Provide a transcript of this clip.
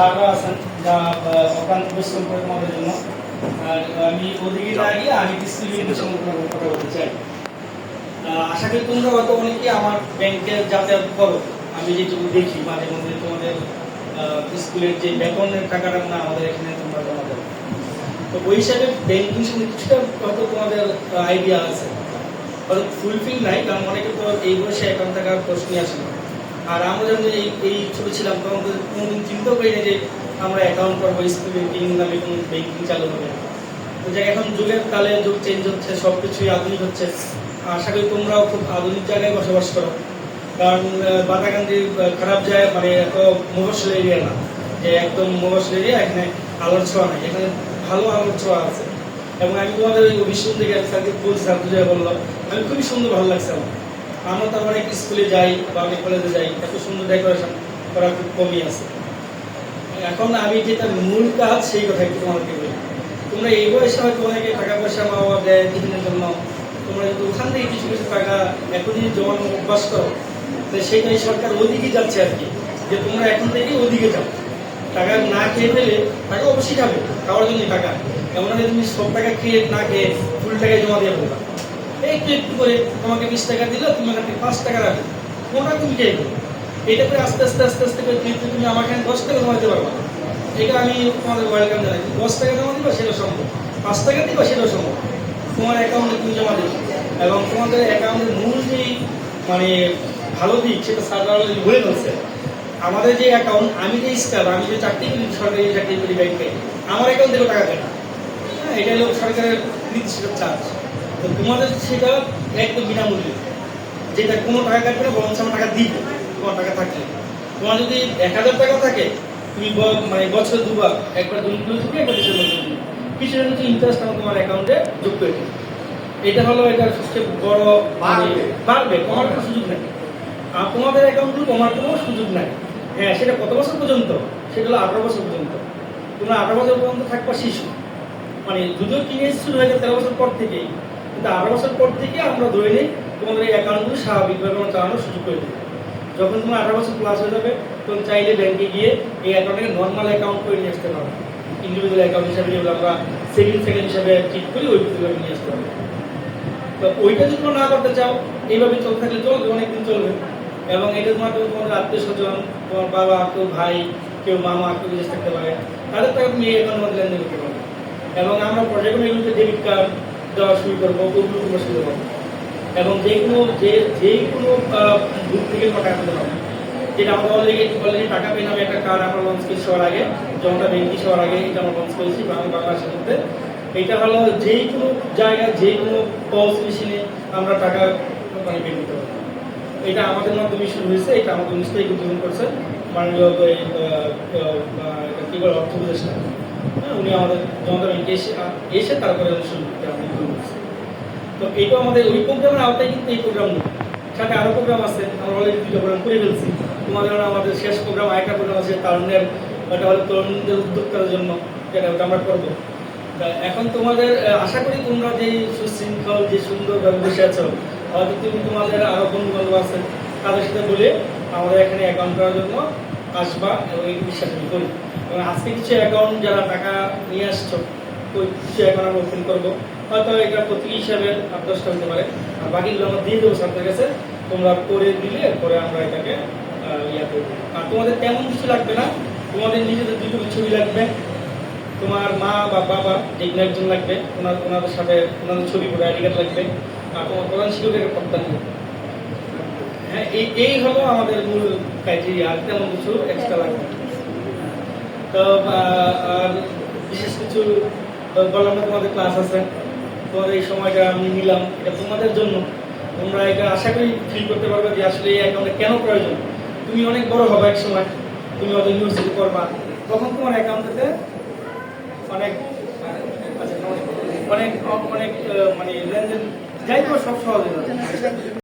স্যাররা আছেন যা অক্লান্ত পরিশ্রম করে তোমাদের জন্য। আর আমি ওদিকে না গিয়ে আমি ডিস্ট্রিবিউশন সম্পর্কে কথা বলতে চাই। আশা করি তোমরা হয়তো অনেকে আমার ব্যাংকে যাতায়াত করো। আমি যেটুকু দেখি মাঝে মধ্যে তোমাদের স্কুলের যে বেতনের টাকাটা না আমাদের এখানে তোমরা জমা দেবো তো ওই হিসাবে ব্যাংকিং সম্বন্ধে কিছুটা হয়তো তোমাদের আইডিয়া আছে। হয়তো ফুলফিল নাই কারণ অনেকে তো এই বয়সে অ্যাকাউন্ট টাকার প্রশ্নই আসে না। আর আমরা যখন এই এই ছোট ছিলাম তখন কোনোদিন চিন্তাও করি না যে আমরা অ্যাকাউন্ট করব স্কুল ব্যাংকিং নামে কোনো ব্যাংকিং চালু হবে তো যাই এখন যুগের তালে যুগ চেঞ্জ হচ্ছে সব কিছুই আধুনিক হচ্ছে। আশা করি তোমরাও খুব আধুনিক জায়গায় বসবাস করো। কারণ আহ, বাদাকান্দি খারাপ যায় মানে এত মফসল এরিয়া না যে একদম মফসল এরিয়া এখানে আলোর ছোঁয়া নেই। এখানে ভালো আলোর ছোঁয়া আছে। এবং আমি তোমাদের ওই অভিষেক থেকে স্যারকে বলছি স্যার বুঝে বলল আমি খুবই সুন্দর ভালো লাগছে আমার। আমরা তো অনেক স্কুলে যাই বা অনেক কলেজে যাই, এত সুন্দর ডেকোরেশন করা খুব কমই আছে। এখন আমি যেটা মূল কাজ, সেই কথা একটু তোমাদেরকে বলি। তোমরা এই বয়সে হয়তো অনেকে টাকা পয়সা মা বাবা দেয় টিফিনের জন্য। তোমরা যদি ওখান থেকে কিছু কিছু টাকা এখনই জমানো অভ্যাস করো, তো সেইটাই সরকার ওদিকে যাচ্ছে আর কি, যে তোমরা এখন থেকে ওদিকে যাও। টাকা না খেয়ে ফেলে টাকা অবশ্যই খাবে খাওয়ার জন্য টাকা। এমন তুমি সব টাকা খেয়ে না খেয়ে ফুল টাকায় জমা দিয়ে বলবা। একটু একটু করে তোমাকে বিশ টাকা দিলে তুমি এখান থেকে পাঁচ টাকা রাখবে কোনটা তুমি ফেলো এটা করে আস্তে আস্তে আস্তে আস্তে করে কিন্তু তুমি এখানে দশ টাকা জমা দিতে পারবা এটা আমি তোমাদের ওয়েলকাম জানাই। দশ টাকা জমা দিবা সেটা সম্ভব। পাঁচ টাকা দিবা, সেটাও সম্ভব। তোমার অ্যাকাউন্টে তুমি জমা দিবে। এবং তোমাদের অ্যাকাউন্টের মূল যেই মানে ভালো দিক, সেটা সার্ভার বলে ফেলছে। আমাদের যে অ্যাকাউন্ট আমি যে স্টাফ আমি যে চাকরি করি, সরকারি চাকরি করি ব্যাংকে আমার অ্যাকাউন্ট থেকে টাকা দেয় না। হ্যাঁ এটা হলো সরকারের নির্দিষ্ট চার্জ তো তোমাদের সেটা একদম বিনামূল্যে। যেটা কোনো টাকা কাটবে না বরঞ্চ আমার টাকা দিবে তোমার টাকা থাকলে তোমার যদি এক হাজার টাকা থাকে তুমি মানে বছর দুবার একবার দুর্নীতি থেকে একবার ডিসেম্বর দিবে কিছুটা কিছু ইন্টারেস্ট আমার তোমার অ্যাকাউন্টে যোগ করে দেবে এটা হলো এটা সবচেয়ে বড় মানে বাড়বে। বাড়বে কমার কোনো সুযোগ নেই। আর তোমাদের অ্যাকাউন্টে কমার কোনো সুযোগ নাই। হ্যাঁ সেটা কত বছর পর্যন্ত? সেটা হলো আঠারো বছর পর্যন্ত। তোমরা আঠারো বছর পর্যন্ত থাকবা শিশু। মানে যদিও টিনেজ শুরু হয়ে যায় তেরো বছর পর থেকেই কিন্তু আঠারো বছর পর থেকে আমরা ধরে নিই, তোমাদের এই অ্যাকাউন্টগুলো স্বাভাবিকভাবে আমরা চালানোর সুযোগ করে দিই। যখন তোমার আঠারো বছর প্লাস হয়ে যাবে, তখন চাইলে ব্যাংকে গিয়ে এই অ্যাকাউন্টকে নর্মাল অ্যাকাউন্ট করে নিয়ে আসতে পারবে ইন্ডিভিজুয়াল অ্যাকাউন্ট হিসাবে যেগুলো আমরা সেভিংস অ্যাকাউন্ট হিসাবে ঠিক করি, ওই ভাবে নিয়ে আসতে পারবে তো ওইটা যদি তোমরা না করতে চাও, এইভাবে চলতে থাকলে চলবে, অনেকদিন চলবে। এবং এটার মাধ্যমে তোমাদের আত্মীয় স্বজন, তোমার বাবা, কেউ ভাই, কেউ মামা, কেউ বিদেশ থাকতে পারে, তাদের টাকা তুমি এই অ্যাকাউন্টের মধ্যে লেনদেন করতে পারবে এবং আমরা পর্যায়ক্রমে এগুলোতে ডেবিট কার্ড দেওয়া শুরু করব ওগুলো তোমরা শুরু করব এবং যে কোনো, যে যে কোনো গ্রুপ থেকে তোমরা টাকা পেতে পারবে। যেটা আমরা অলরেডি অলরেডি টাকা পেয়ে নামে একটা কার্ড আমরা লঞ্চ করেছি সবার আগে জনতা ব্যাংকিং সবার আগে, এটা আমরা লঞ্চ করেছি বাংলা বাংলাদেশের মধ্যে। এটা হলো যে কোনো জায়গায়, যে কোনো পজ মেশিনে আমরা টাকা মানে পে করতে পারব। এটা আমাদের মাধ্যমে শুরু হয়েছে, এটা আমাদের নিশ্চয়ই উদ্বোধন করছে। মাননীয় কি বলে, অর্থ উপদেষ্টা। উনি আমাদের জনতা ব্যাংকে এসে এসে তারপরে তো এইটা আমাদের ওই প্রোগ্রামের আওতায় কিন্তু এই প্রোগ্রামগুলো সাথে আরও প্রোগ্রাম আছে, আমরা অলরেডি দুটো প্রোগ্রাম করে ফেলছি। তোমাদের আমাদের শেষ প্রোগ্রাম আরেকটা প্রোগ্রাম আছে, তারুণ্যের ওটা হলো তরুণদের উদ্যোক্তার জন্য, যেটা ওটা আমরা করব। এখন তোমাদের আশা করি তোমরা যে সুশৃঙ্খল, যে সুন্দরভাবে বসে আছো হয়তো তুমি তোমাদের আরও বন্ধু বান্ধব আছে, তাদের সাথে বলে আমাদের এখানে অ্যাকাউন্ট করার জন্য আসবা এবং এই বিশ্বাস আমি করি এবং আজকে কিছু অ্যাকাউন্ট যারা টাকা নিয়ে আসছো ওই কিছু অ্যাকাউন্ট আমরা ওপেন করব। হয়তো এটা প্রতি হিসাবে দশটা হতে পারে। আর বাকিগুলো আমরা দিয়ে দেবো সাথে কাছে। তোমরা করে দিলে পরে আমরা এটাকে ইয়া করব। আর তোমাদের তেমন কিছু লাগবে না। তোমাদের নিজেদের দুটো ছবি লাগবে। তোমার মা বা বাবা যে কোনো একজন লাগবে। ওনার ওনাদের সাথে ওনাদের ছবি করে আইডি কার্ড লাগবে। আর তোমার প্রধান শিক্ষকের লাগবে হ্যাঁ এই এই হলো আমাদের মূল ক্রাইটেরিয়া আর তেমন কিছু এক্সট্রা লাগবে তো আর বিশেষ কিছু বললাম না তোমাদের ক্লাস আছে। তোমাদের এই সময়টা আমি নিলাম। এটা তোমাদের জন্য। তোমরা এটা আশা করি ফিল করতে পারবে যে আসলে এই অ্যাকাউন্টে কেন প্রয়োজন। তুমি অনেক বড় হবে এক সময়। তুমি হয়তো ইউনিভার্সিটি করবা তখন তোমার অ্যাকাউন্টেতে অনেক অনেক অনেক মানে লেনদেন যাই করো সব সহজ